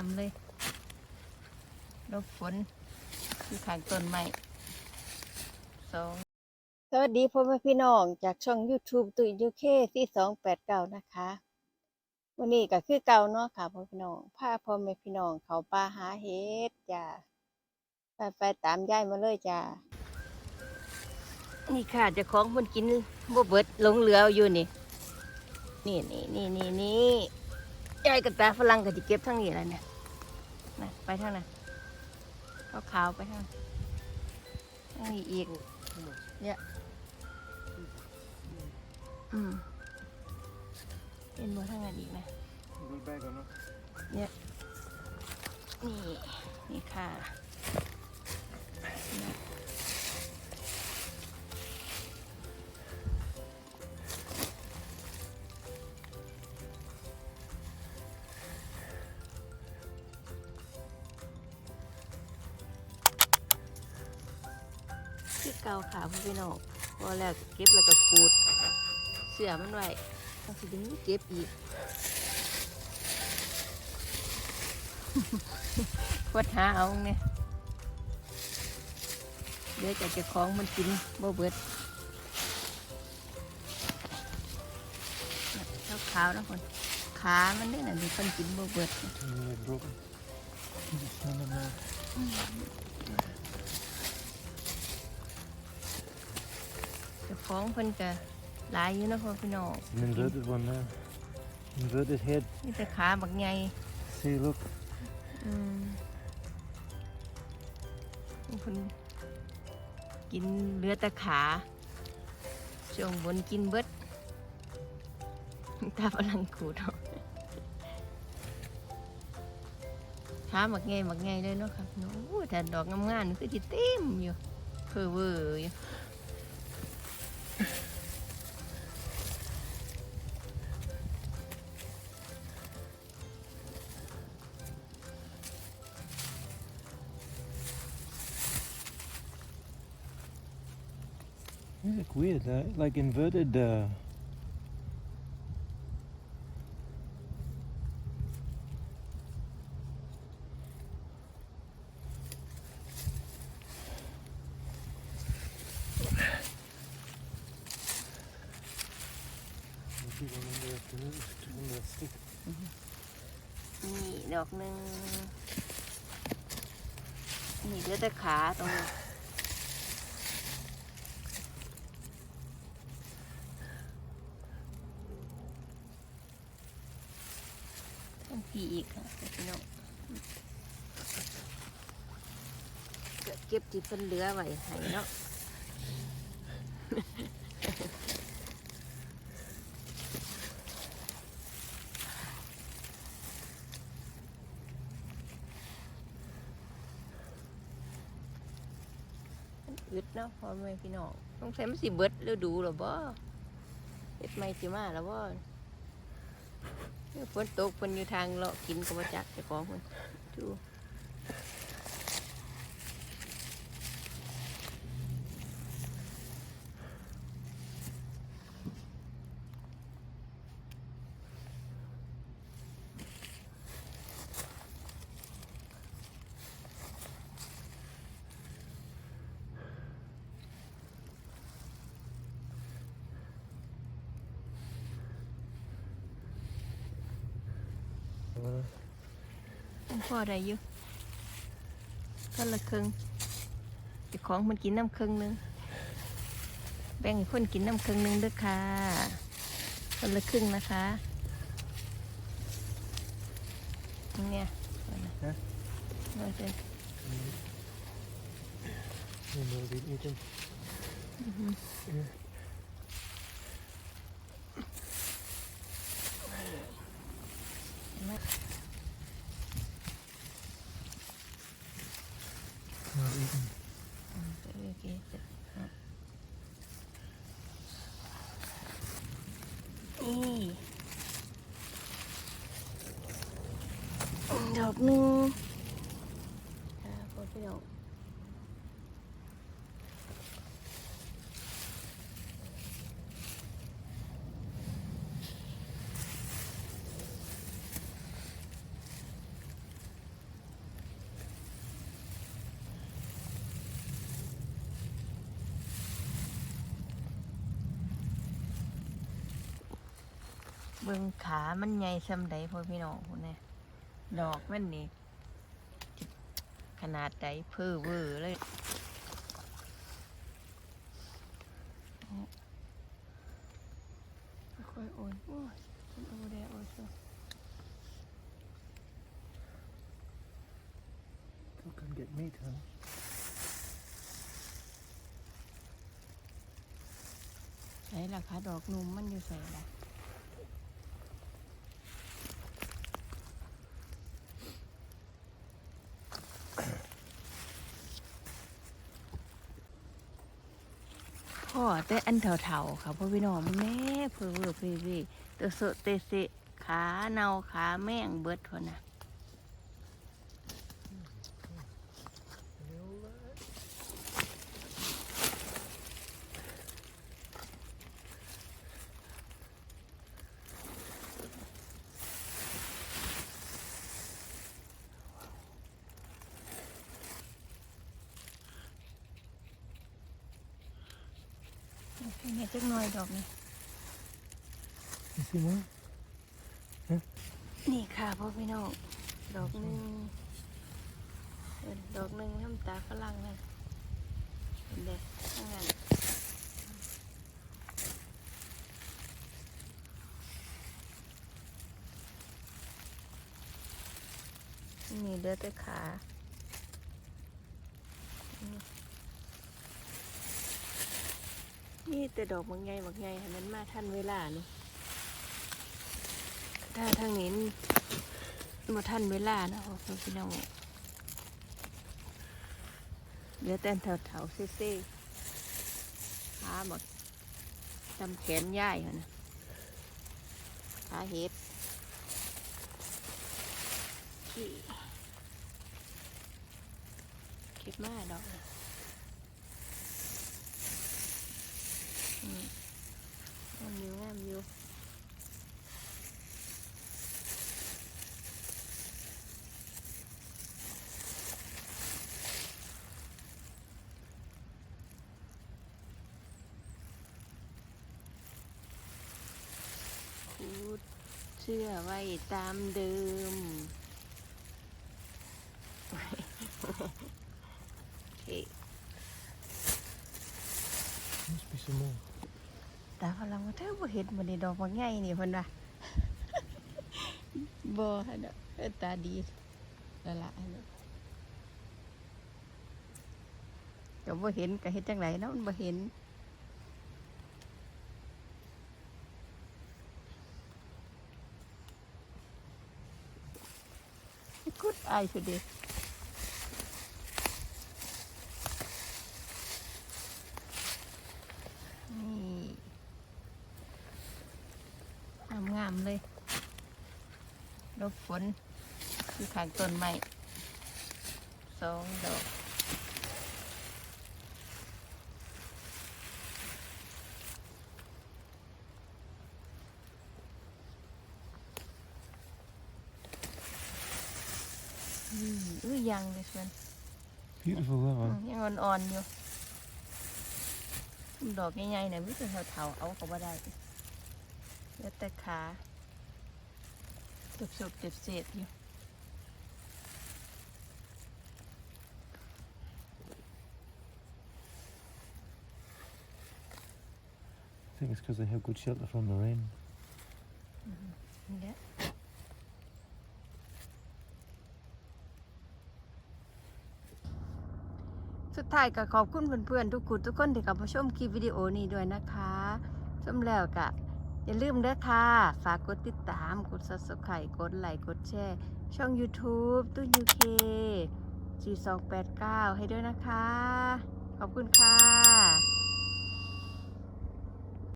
ามเลยรบฝนคือขางต้นไม้สองสวัสดีพ่อแม่พี่น้องจากช่อง YouTube ตุยยูเคที่สองแปดเก้านะคะ วันนี้ก็คือเก่าเนาะค่ะพ่อพี่น้องพาพ่อแม่พี่น้องเขาป่าหาเห็ดจ้าไปไปตามยายมาเลยจ้านี่ค่ะเจะของคนกินบ่เบิดหลงเหลืออยู่นี่ นี่นี่นี่นี่นี่ยายกับตาฝรั่งก็จะเก็บทั้งนี้แหละเนี่ย นะไปทางนั้นเอาขาวๆไปทางทางนี้อีกเนี่ยอืมเป็นบัวทางนั้นอีกนะดูไปก่อนเนาะนี่นี่ค่ะ กาขาพ่อพี่น้องพอแล้วเก็บแล้วก็ขูดเสือมันไว้ต้องสิดึงเก็บอีกพดหาเอาเนี่ยเดี๋ยวจะจะของมันกินบ่เบิดน่ะขาวๆนะคนขามันนี่น่ะมีคนกินบ่เบิด นี่บรกนั่นนั่นนั่น เจะของเพิ่นก็หลายอยู่เนาะพ่อพี่น้องมันเวิร์ดวันนะมันเวิร์ดเฮ็ดมีแต่ขาบักใหญ่ซีลูกอืมเพิ่นกินเหลือแต่ขาช่วงบนกินเบิดตาพลังขูดเอาขาหมักไงหมักไงเลยเนาะครับเนาะโอ้แต่ดอกงามๆนี่คือที่เต็มอยู่เพอเวอร์อยู่ weird, uh, like inverted. Uh, Mm -hmm. นี่ดอกหนึ่งนี่เหลือแต่ขาตรงนี้ต้อง ปีอีกค่ะพี่น้องก็เก็บที่เป็นเหลือไว้ให้เนาะอึดเนาะพ่อแม่พี่น้องต้องใช้มันสิเบิดแล้วดูหรอบ่เฮ็ดไม่สิมาแล้วบ่ ฝนตกเพิ่นอยู่ทางเลาะกินก็บ่จักเจ้าของเพิ่นดู ต้องพ่อได้อยู่คนละครึ่งเจ้าของมันกินน้ำครึ่งหนึง แบ่งให้คนกินน้ำครึ่งหนึงเด้วยค่ะคนละครึ่งนะคะเนี่ยฮะเราจะ You know, they eat them. โอเคจะนี่ดอกหนึ่งค่ะพอพี่น้อง เบิ่งขามันใหญ่ซำใดพ่อพี่น้องพุ่นน่ะดอกมันนี่ขนาดใดเพ้อเวอเลยค่อยโอนโอ้ยฉันโอนได้โอนซะ Go come get meat, huh? ใส่ราคาดอกนุ่มมันอยู่ใส่ละ พ่อแต่อันเถาๆค่ะพ่อพี่น้องแม่เพื่อเวอร์พี่พี่เตะเสอะเตะเสะขาเนาขาแม่งเบิดทนนะ เนี่ยจักหน่อยดอกนี่ You see more? นี่ค่ะพ่อพี่น้องดอกหนึ่งเอิ้นดอกหนึ่งน้ำตาฝรั่งนั่นเห็นเด็ข้างนั้นนี่เดือแต่ขา นี่แต่ดอกบางใหญ่บางมันมาทันเวลานี่ถ้าทางนี้มาทันเวลานะพ่อพี่น้องเหลือแต่แถวๆเซ่ๆขาหมดจำแขนย่ายเขานะขาเห็ดขี้เก็บมาดอกนี่อืม งามอยู่งามอยู่พูดเชื่อไว้ตามเดิม โอเค Must be some more. ตาพลังว่าเธอบ่เห็นมันในดอกบางไงนี่เพิ่นว่าบ่ฮะเด้อเออตาดีละละอันนี้ก็บ่เห็นก็เฮ็ดจังไดเนาะมันบ่เห็น Good eye today นี่งามๆ เลยรบฝนที่ข้างต้นไม้สองดอกอืมอุ้ยยังเลยส่วน Beautiful that อืม one. ยังอ่อนๆอยู่ดอกใหญ่ๆเนี่ยมิตรเถาๆเอาเขาบ่ได้แล้วแต่ขา เก็บศพเก็บเศษอยู่ I think it's because they have good shelter from the rain. นี่แหละสุดท้ายก็ขอบคุณเพื่อนๆทุกคนทุกคนที่กลับมาชมคลิปวิดีโอนี้ด้วยนะคะชมแล้วก็ อย่าลืมเด้อค่ะ ฝากกดติดตาม กดซับสไครต์กดไลค์ กดแชร์ ช่อง YouTube ตุ้ยูเค4289 ให้ด้วยนะคะ ขอบคุณค่ะ